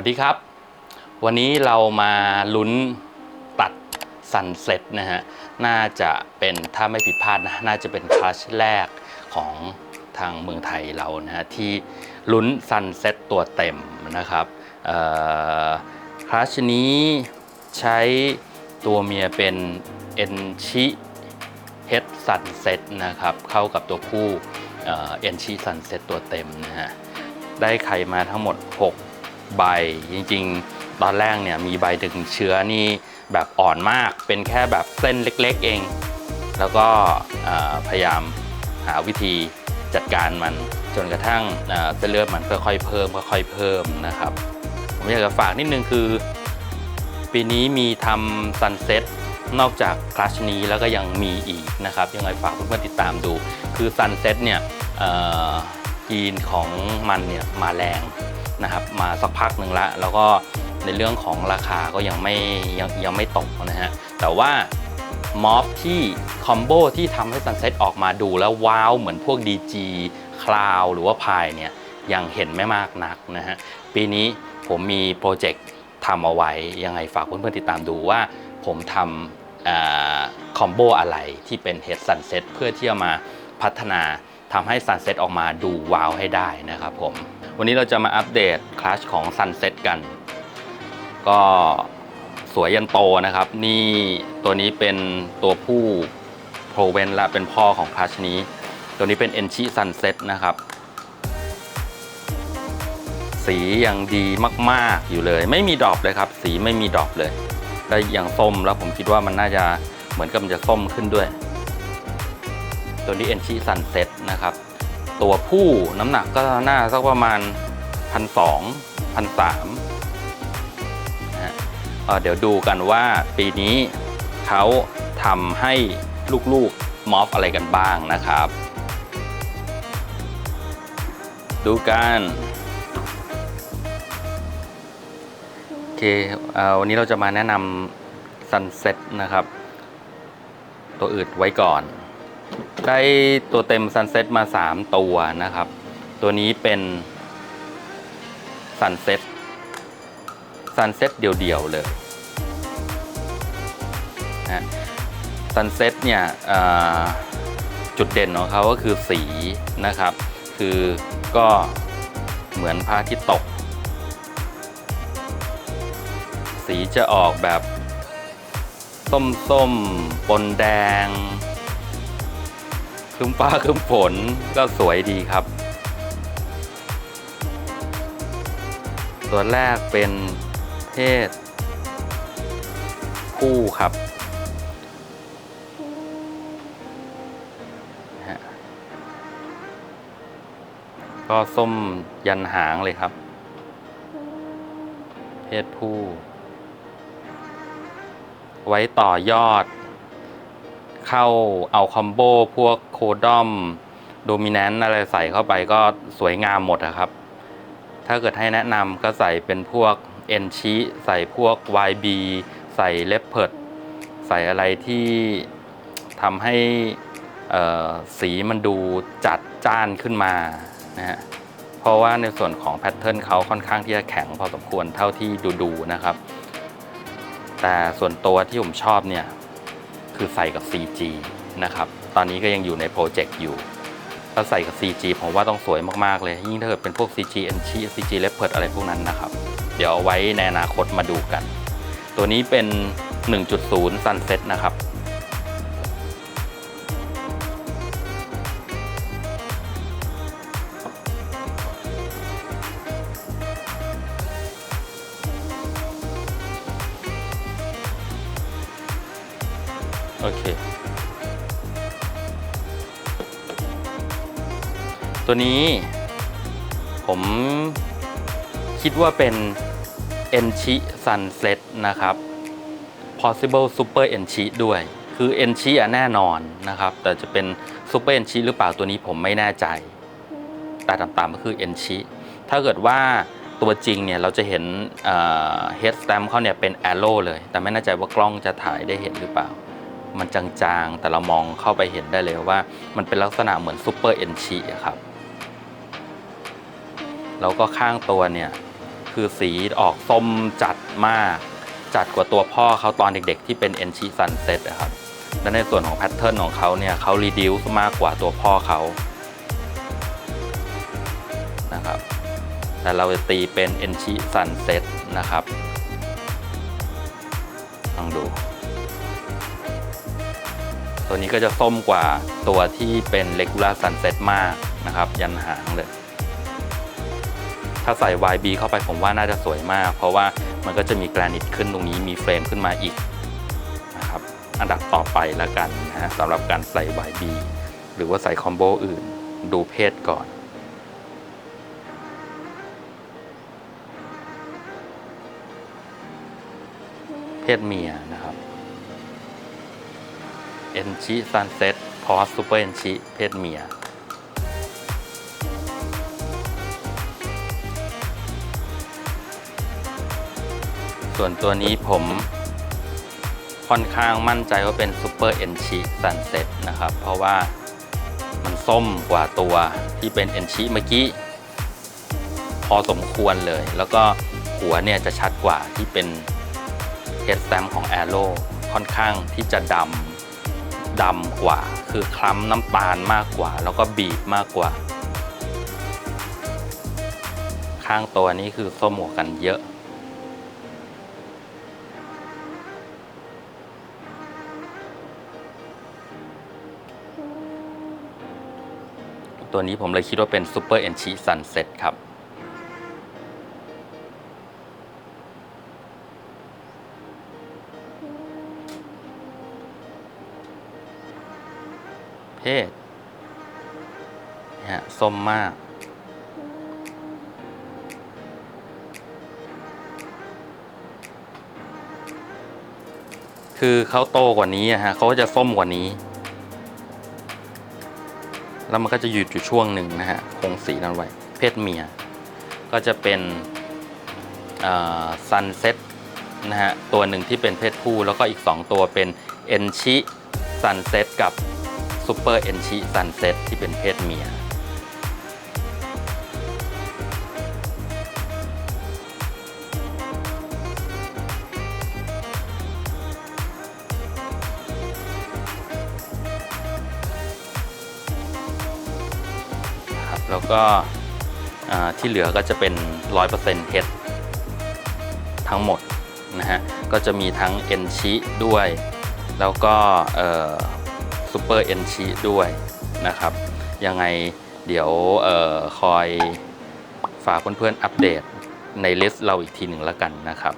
วัสดีครับ วันนี้เรามาลุ้นตัดซันเซ็ตนะฮะ น่าจะเป็นถ้าไม่ผิดพลาดนะ น่าจะเป็นคลัชแรกของทางเมืองไทยเรานะฮะ ที่ลุ้นซันเซ็ตตัวเต็มนะครับคลัชนี้ใช้ตัวเมียเป็นเอนชิเฮดซันเซ็ตนะครับ เข้ากับตัวผู้เอ็นชิซันเซ็ตตัวเต็มนะฮะ ได้ไข่มาทั้งหมด 6 ใบ จริงๆ ตอนแรกเนี่ยมีใบดึงเชื้อนี่แบบอ่อนมาก เป็นแค่แบบเส้นเล็กๆเอง แล้วก็พยายามหาวิธีจัดการมันจนกระทั่งเส้นเลือดมันค่อยๆเพิ่มค่อยๆเพิ่มนะครับ ผมอยากจะฝากนิดนึงคือ ปีนี้มีทำซันเซ็ตนอกจากคลาสนี้แล้วก็ยังมีอีกนะครับ ยังไงฝากเพื่อนๆติดตามดู คือซันเซ็ตเนี่ยยีนของมันเนี่ยมาแรง นะครับมาสักพักหนึ่งละแล้วก็ในเรื่องของราคาก็ยังไม่ยังยังไม่ตกนะฮะแต่ว่ามอฟที่คอมโบที่ทำให้ซันเซ็ตออกมาดูแล้วว้าวเหมือนพวก DG คลาวหรือว่าพายเนี่ยยังเห็นไม่มากนักนะฮะปีนี้ผมมีโปรเจกต์ทำเอาไว้ ยังไงฝากเพื่อนๆติดตามดูว่าผมทำคอมโบอะไรที่เป็น Head Sunset เพื่อที่จะมาพัฒนาทำให้ Sunset ออกมาดูว้าวให้ได้นะครับผม วันนี้เราจะมาอัปเดตคลาสของ Sunset กัน ก็สวยยันโตนะครับ นี่ตัวนี้เป็นตัวผู้โปรเวนและเป็นพ่อของคลาสนี้ ตัวนี้เป็นเอนชิซันเซ็ตนะครับ สียังดีมากๆอยู่เลย ไม่มีดรอปเลยครับ สีไม่มีดรอปเลยก็ยังส้มแล้วผมคิดว่ามันน่าจะเหมือนกับมันจะส้มขึ้นด้วย ตัวนี้เอนชิซันเซ็ตนะครับ ตัวผู้น้ำหนักก็น่าสักประมาณพันสองพันสามนะฮะเดี๋ยวดูกันว่าปีนี้เขาทำให้ลูกๆมอฟอะไรกันบ้างนะครับ ดูกันโอเควันนี้เราจะมาแนะนำ Sunset นะครับ ตัวอื่นไว้ก่อน ได้ตัวเต็ม Sunset มา 3 ตัวนะครับ ตัวนี้เป็น Sunset Sunset เดี่ยวๆเลยนะ Sunset เนี่ยจุดเด่นของเขาก็คือสีนะครับ คือก็เหมือนพระอาทิตย์ตก สีจะออกแบบส้มๆปนแดง ครึ้มฟ้าครึ้มฝนก็สวยดีครับ ตัวแรกเป็นเพศผู้ครับ ก็ส้มยันหางเลยครับ เพศผู้ ไว้ต่อยอด เข้าเอาคอมโบพวกโคดอมโดมิ n น n อะไรใส่เข้าไปก็สวยงามหมดอะครับ ถ้าเกิดให้แนะนำก็ใส่เป็นพวกเอนชิใส่พวก YB ใส่เลปเพิร์ดใส่อะไรที่ทำให้สีมันดูจัดจ้านขึ้นมานะฮะเพราะว่าในส่วนของแพทเทิร์นเขาค่อนข้างที่จะแข็งพอสมควรเท่าที่ดูๆนะครับ แต่ส่วนตัวที่ผมชอบเนี่ย คือใส่กับ CG นะครับ ตอนนี้ก็ยังอยู่ในโปรเจกต์อยู่ถ้าใส่กับ CG ผมว่าต้องสวยมากๆเลย ยิ่งถ้าเกิดเป็นพวก CG e n c h i CG Leopard อะไรพวกนั้นนะครับ เดี๋ยวเอาไว้ในอนาคตมาดูกัน ตัวนี้เป็น 1.0 Sunset นะครับ โอเค ตัวนี้ผมคิดว่าเป็น Enchi Sunset นะครับ Possible Super Enchi ด้วย คือ Enchi อะแน่นอนนะครับ แต่จะเป็น Super Enchi หรือเปล่าตัวนี้ผมไม่แน่ใจ แต่ตามๆก็คือ Enchi ถ้าเกิดว่าตัวจริงเนี่ยเราจะเห็นเอ่อ head stamp เขาเนี่ยเป็น arrow เลย แต่ไม่แน่ใจว่ากล้องจะถ่ายได้เห็นหรือเปล่า มันจางๆ แต่เรามองเข้าไปเห็นได้เลยว่ามันเป็นลักษณะเหมือนซูเปอร์เอนชีครับ แล้วก็ข้างตัวเนี่ยคือสีออกส้มจัดมาก จัดกว่าตัวพ่อเขาตอนเด็กๆ ที่เป็นเอนชิซันเซ็ตนะครับและในส่วนของแพทเทิร์นของเขาเนี่ยเขารีดิวส์มากกว่าตัวพ่อเขานะครับแต่เราจะตีเป็นเอนชิซันเซ็ตนะครับลองดู ตัวนี้ก็จะส้มกว่าตัวที่เป็นเลกูล่าซันเซ็ตมากนะครับ ยันหางเลย ถ้าใส่ YB เข้าไปผมว่าน่าจะสวยมาก เพราะว่ามันก็จะมีแกรนิตขึ้นตรงนี้มีเฟรมขึ้นมาอีกนะครับ อันดับต่อไปแล้วกันนะฮะสำหรับการใส่ YB หรือว่าใส่คอมโบอื่นดูเพศก่อนเพศเมียนะครับ เอนชิซันเซ็ตพอสซูเปอร์เอนชิเพศเมีย ส่วนตัวนี้ผมค่อนข้างมั่นใจว่าเป็นซูเปอร์เอนชิซันเซ็ตนะครับ เพราะว่ามันส้มกว่าตัวที่เป็นเอนชิเมื่อกี้ พอสมควรเลย แล้วก็หัวเนี่ยจะชัดกว่าที่เป็นเฮดแ a มของ a อ r o ค่อนข้างที่จะดำ ดำกว่า คือคล้ำน้ำตาลมากกว่า แล้วก็บีบมากกว่า ข้างตัวนี้คือส้มกว่ากันเยอะตัวนี้ผมเลยคิดว่าเป็น Super e n c h i Sunset ครับ เพศเนี่ยฮะส้มมาก คือเขาโตกว่านี้อะฮะเขาก็จะส้มกว่านี้ แล้วมันก็จะหยุดอยู่ช่วงหนึ่งนะฮะคงสีนั้นไว้ เพศเมีย ก็จะเป็นซันเซ็ตนะฮะตัวหนึ่งที่เป็นเพศผู้ แล้วก็อีก 2 ตัวเป็นเอนชิซันเซ็ตกับ ซูเปอร์เอนชิซันเซ็ตที่เป็นเพศเมียครับแล้วก็ที่เหลือก็จะเป็น 100%เฮดทั้งหมดนะฮะ ก็จะมีทั้งเอนชิด้วย แล้วก็ ซูเปอร์เอนชีด้วยนะครับ ยังไงเดี๋ยวออคอยฝากเพื่อนๆอัปเดตในลิสต์เราอีกทีหนึ่งแล้วกันนะครับ